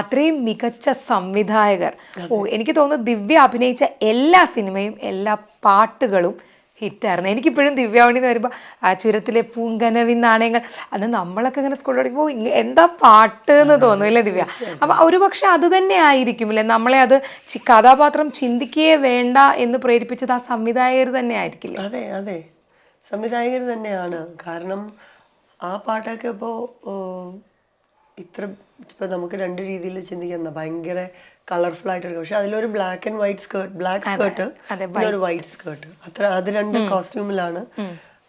അത്രയും മികച്ച സംവിധായകർ. ഓ എനിക്ക് തോന്നുന്നു ദിവ്യ അഭിനയിച്ച എല്ലാ സിനിമയും എല്ലാ പാട്ടുകളും ഹിറ്റായിരുന്നു. എനിക്കിപ്പോഴും ദിവ്യാവണി എന്ന് വരുമ്പോൾ ആ ചുരത്തിലെ പൂങ്കനവിൻ നാണയങ്ങൾ അത് നമ്മളൊക്കെ ഇങ്ങനെ സ്കൂളിൽ പഠിക്കുമ്പോൾ എന്താ പാട്ട് എന്ന് തോന്നും അല്ലേ ദിവ്യ? അപ്പം ഒരു പക്ഷെ അത് തന്നെ ആയിരിക്കും അല്ലേ നമ്മളെ അത് കഥാപാത്രം ചിന്തിക്കുകയേ വേണ്ട എന്ന് പ്രേരിപ്പിച്ചത് ആ സംവിധായകർ തന്നെ ആയിരിക്കില്ലേ? അതെ അതെ. സംവിധായകർ തന്നെയാണ്. കാരണം ആ പാട്ടൊക്കെ ഇപ്പോൾ ഇത്ര ഇപ്പം നമുക്ക് രണ്ട് രീതിയിൽ ചിന്തിക്കുന്ന ഭയങ്കര കളർഫുൾ ആയിട്ട് പക്ഷെ അതിലൊരു black and white skirt black skirt പിന്നെ ഒരു വൈറ്റ് സ്കേർട്ട് അത്ര അത് രണ്ട് കോസ്റ്റ്യൂമിലാണ്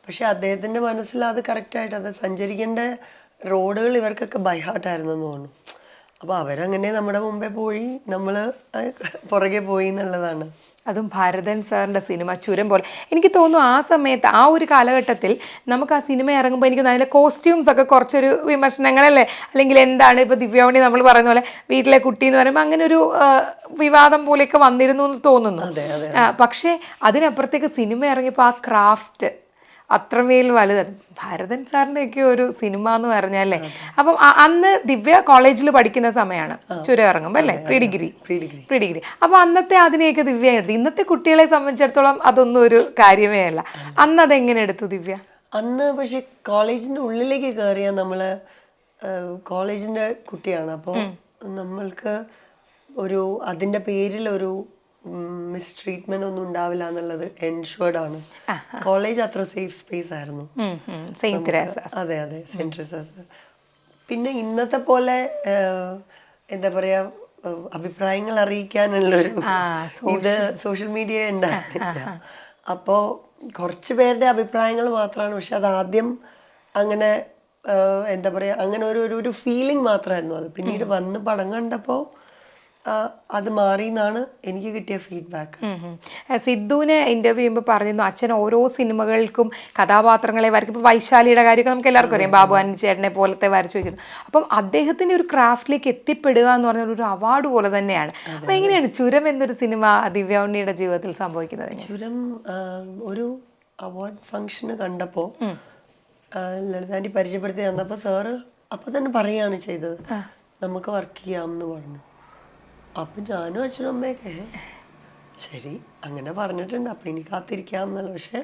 പക്ഷെ അദ്ദേഹത്തിന്റെ മനസ്സിൽ അത് കറക്റ്റ് ആയിട്ട് അത് സഞ്ചരിക്കേണ്ട റോഡുകൾ ഇവർക്കൊക്കെ ബൈഹാർട്ട് ആയിരുന്നു എന്ന് തോന്നുന്നു. അപ്പൊ അവരങ്ങനെ നമ്മുടെ മുമ്പേ പോയി നമ്മൾ അത് പുറകെ പോയി എന്നുള്ളതാണ്. അതും ഭാരതൻ സാറിന്റെ സിനിമ ചുരം പോലെ. എനിക്ക് തോന്നുന്നു ആ സമയത്ത് ആ ഒരു കാലഘട്ടത്തിൽ നമുക്ക് ആ സിനിമ ഇറങ്ങുമ്പോൾ എനിക്ക് അതിന്റെ കോസ്റ്റ്യൂംസ് ഒക്കെ കുറച്ചൊരു വിമർശനങ്ങളല്ലേ? അല്ലെങ്കിൽ എന്താണ് ഇപ്പോൾ ദിവ്യാവണി നമ്മൾ പറയുന്ന പോലെ വീട്ടിലെ കുട്ടി എന്ന് പറയുമ്പോൾ അങ്ങനെ ഒരു വിവാദം പോലെയൊക്കെ വന്നിരുന്നു എന്ന് തോന്നുന്നു. പക്ഷേ അതിനപ്പുറത്തേക്ക് സിനിമ ഇറങ്ങിയപ്പോൾ ആ ക്രാഫ്റ്റ് അത്രമേൽ വലുത്. ഭാരതൻ സാറിന്റെ ഒക്കെ ഒരു സിനിമ എന്ന് പറഞ്ഞാലേ. അപ്പം അന്ന് ദിവ്യ കോളേജിൽ പഠിക്കുന്ന സമയമാണ് ചുരം ഇറങ്ങുമ്പോൾ അല്ലേ? Pre degree pre degree pre degree അപ്പോൾ അന്നത്തെ അതിനെയൊക്കെ ദിവ്യ എടുത്തു. ഇന്നത്തെ കുട്ടികളെ സംബന്ധിച്ചിടത്തോളം അതൊന്നും ഒരു കാര്യമേ അല്ല. അന്ന് അതെങ്ങനെ എടുത്തു ദിവ്യ? അന്ന് പക്ഷെ കോളേജിന്റെ ഉള്ളിലേക്ക് കയറിയ നമ്മൾ കോളേജിന്റെ കുട്ടിയാണ്. അപ്പോൾ നമ്മൾക്ക് ഒരു അതിന്റെ പേരിൽ ഒരു മിസ് ട്രീറ്റ്മെന്റ് ഒന്നും ഉണ്ടാവില്ല എന്നുള്ളത് എൻഷുവേർഡ് ആണ്. കോളേജ് അത്ര സേഫ് സ്പേസ് ആയിരുന്നു. അതെ അതെ സെന്റ് പിന്നെ ഇന്നത്തെ പോലെ എന്താ പറയാ അഭിപ്രായങ്ങൾ അറിയിക്കാനുള്ളൊരു ഇത് സോഷ്യൽ മീഡിയ ഉണ്ടായിരുന്നില്ല. അപ്പോ കുറച്ച് പേരുടെ അഭിപ്രായങ്ങൾ മാത്രമാണ്. പക്ഷെ അത് ആദ്യം അങ്ങനെ എന്താ പറയാ അങ്ങനെ ഒരു ഒരു- ഫീലിംഗ് മാത്രമായിരുന്നു അത്. പിന്നീട് വന്ന് പടം കണ്ടപ്പോ ആ, അത് മാറി എന്നാണ് എനിക്ക് കിട്ടിയ ഫീഡ്ബാക്ക്. സിദ്ധുവിനെ ഇന്റർവ്യൂ ചെയ്യുമ്പോൾ പറഞ്ഞിരുന്നു അച്ഛൻ ഓരോ സിനിമകൾക്കും കഥാപാത്രങ്ങളെ വരയ്ക്കും. ഇപ്പോൾ വൈശാലിയുടെ കാര്യമൊക്കെ നമുക്ക് എല്ലാവർക്കും അറിയാം. ബാബു അനി ചേട്ടനെ പോലത്തെ വരച്ചു വെച്ചിരുന്നു. അപ്പം അദ്ദേഹത്തിന്റെ ഒരു ക്രാഫ്റ്റിലേക്ക് എത്തിപ്പെടുക എന്ന് പറഞ്ഞ ഒരു അവാർഡ് പോലെ തന്നെയാണ്. അപ്പം എങ്ങനെയാണ് ചുരം എന്നൊരു സിനിമ ദിവ്യാണിയുടെ ജീവിതത്തിൽ സംഭവിക്കുന്നത്? ചുരം ഒരു അവാർഡ് ഫംഗ്ഷന് കണ്ടപ്പോൾ ലളിതാന്റെ പരിചയപ്പെടുത്തി തന്നപ്പോൾ സാറ് അപ്പോൾ തന്നെ പറയാണ് ചെയ്തത്. നമുക്ക് വർക്ക് ചെയ്യാം എന്ന് പറഞ്ഞു. അപ്പം ഞാനും അച്ഛനും അമ്മയൊക്കെ. ശരി അങ്ങനെ പറഞ്ഞിട്ടുണ്ട്. അപ്പൊ ഇനി കാത്തിരിക്കാന്നല്ല പക്ഷെ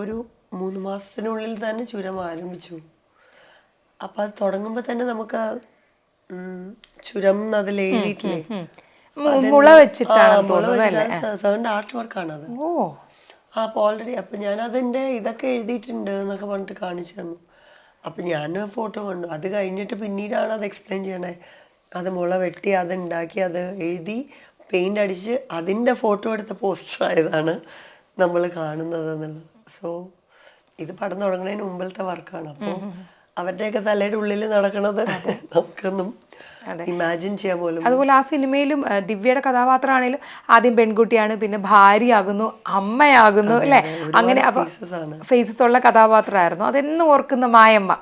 ഒരു മൂന്ന് മാസത്തിനുള്ളിൽ തന്നെ ചുരം ആരംഭിച്ചു. അപ്പൊ അത് തുടങ്ങുമ്പോ തന്നെ നമുക്ക് ചുരം അതിൽ എഴുതിയിട്ടില്ലേ? മുള വെച്ചിട്ടാണ് വെച്ചിട്ടാണ്. ആർട്ട് വർക്കാണ് അത്. ആ അപ്പോൾ ഓൾറെഡി അപ്പം ഞാൻ അതിന്റെ ഇതൊക്കെ എഴുതിയിട്ടുണ്ട് എന്നൊക്കെ പറഞ്ഞിട്ട് കാണിച്ചു തന്നു. അപ്പം ഞാൻ ഫോട്ടോ കണ്ടു. അത് കഴിഞ്ഞിട്ട് പിന്നീടാണ് അത് എക്സ്പ്ലെയിൻ ചെയ്യണേ. അത് മുള വെട്ടി അത് ഉണ്ടാക്കി അത് എഴുതി പെയിന്റ് അടിച്ച് അതിന്റെ ഫോട്ടോ എടുത്ത പോസ്റ്റർ ആയതാണ് നമ്മൾ കാണുന്നത് എന്നുള്ളത് സോ ഇത് പടം തുടങ്ങുന്നതിന് മുമ്പിലത്തെ വർക്കാണ് അപ്പോൾ അവരുടെയൊക്കെ തലയുടെ ഉള്ളിൽ നടക്കുന്നത് നമുക്കൊന്നും ഇമാജിൻ ചെയ്യാൻ പോലും അതുപോലെ ആ സിനിമയിലും ദിവ്യയുടെ കഥാപാത്രമാണേലും ആദ്യം പെൺകുട്ടിയാണ് പിന്നെ ഭാര്യയാകുന്നു അമ്മയാകുന്നു അല്ലെ? അങ്ങനെ അപ്പൊ. ഫേസസ് ഉള്ള കഥാപാത്രമായിരുന്നു. അതെന്നും ഓർക്കുന്ന മായമ്മ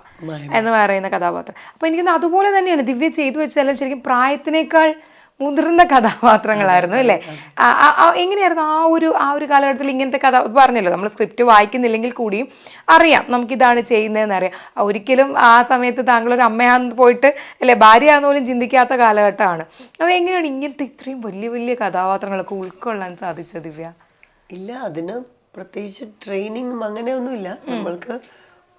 എന്ന് പറയുന്ന കഥാപാത്രം. അപ്പൊ എനിക്ക് അതുപോലെ തന്നെയാണ് ദിവ്യ ചെയ്തു വെച്ചാലും ശരിക്കും പ്രായത്തിനേക്കാൾ മുതിർന്ന കഥാപാത്രങ്ങളായിരുന്നു അല്ലേ? എങ്ങനെയായിരുന്നു ആ ഒരു ആ ഒരു കാലഘട്ടത്തിൽ ഇങ്ങനത്തെ കഥ പറഞ്ഞല്ലോ? നമ്മൾ സ്ക്രിപ്റ്റ് വായിക്കുന്നില്ലെങ്കിൽ കൂടിയും അറിയാം നമുക്കിതാണ് ചെയ്യുന്നതെന്ന് അറിയാം. ഒരിക്കലും ആ സമയത്ത് താങ്കളൊരു അമ്മയാന്ന് പോയിട്ട് അല്ലെ ഭാര്യയാന്ന് പോലും ചിന്തിക്കാത്ത കാലഘട്ടമാണ്. അപ്പോൾ എങ്ങനെയാണ് ഇങ്ങനത്തെ ഇത്രയും വലിയ വലിയ കഥാപാത്രങ്ങളൊക്കെ ഉൾക്കൊള്ളാൻ സാധിച്ചത് ദിവ്യ? ഇല്ല അതിന് പ്രത്യേകിച്ച് ട്രെയിനിങ് അങ്ങനെയൊന്നുമില്ല. നമ്മൾക്ക്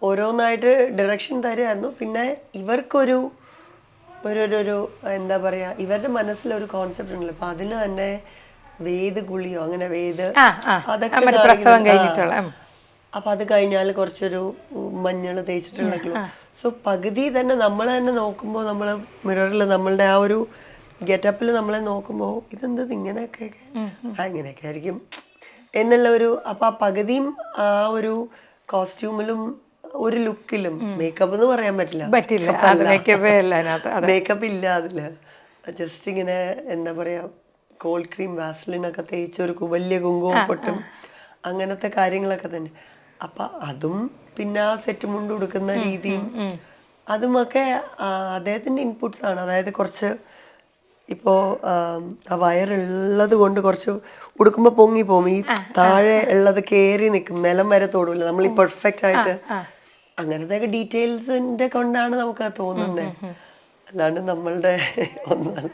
ഓരോന്നായിട്ട് ഡയറക്ഷൻ തരുമായിരുന്നു പിന്നെ ഇവർക്കൊരു ഒരു ഒരു എന്താ പറയാ ഇവരുടെ മനസ്സിലൊരു കോൺസെപ്റ്റ് ഉണ്ടല്ലോ. അപ്പൊ അതിന് തന്നെ വേദ് ഗുളിയോ അങ്ങനെ വേദ്. അതൊക്കെ പ്രസവം. കഴിഞ്ഞിട്ടുള്ള, അപ്പൊ അത് കഴിഞ്ഞാൽ കുറച്ചൊരു മഞ്ഞൾ തേച്ചിട്ടുള്ള ഗ്ലൂ സോ പകുതി തന്നെ നമ്മൾ തന്നെ നോക്കുമ്പോൾ നമ്മൾ മിററിൽ നമ്മളുടെ ആ ഒരു ഗെറ്റപ്പിൽ നമ്മളെ നോക്കുമ്പോൾ ഇതെന്തത് ഇങ്ങനെയൊക്കെ? ആ ഇങ്ങനെയൊക്കെ ആയിരിക്കും. എന്നുള്ള ഒരു അപ്പൊ ആ പകുതിയും ആ ഒരു കോസ്റ്റ്യൂമിലും ഒരു ലുക്കിലും മേക്കപ്പ് എന്ന് പറയാൻ പറ്റില്ല. പറ്റില്ല. മേക്കപ്പേ മേക്കപ്പ് ഇല്ല അതിൽ. ജസ്റ്റ് ഇങ്ങനെ എന്താ പറയാ കോൾഡ് ക്രീം വാസ്ലിനൊക്കെ തേച്ച് ഒരു വലിയ കുങ്കുമം പൊട്ടും. അങ്ങനത്തെ കാര്യങ്ങളൊക്കെ തന്നെ. അപ്പൊ അതും പിന്നെ ആ സെറ്റ് മുണ്ട് കൊടുക്കുന്ന രീതിയും അതുമൊക്കെ അദ്ദേഹത്തിന്റെ ഇൻപുട്സ് ആണ്. അതായത് കുറച്ച് ഇപ്പോ ആം, വയറുള്ളത് കൊണ്ട് കുറച്ച് ഉടുക്കുമ്പോ പൊങ്ങി പോകും. ഈ താഴെ ഉള്ളത് കേറി നിൽക്കും നിലം വരെ തോടില്ല നമ്മൾ ഈ പെർഫെക്റ്റ് ആയിട്ട് അങ്ങനത്തെ ഡീറ്റെയിൽസിന്റെ കൊണ്ടാണ് നമുക്ക് തോന്നുന്നത് അല്ലാണ്ട് നമ്മളുടെ ഒന്നുമല്ല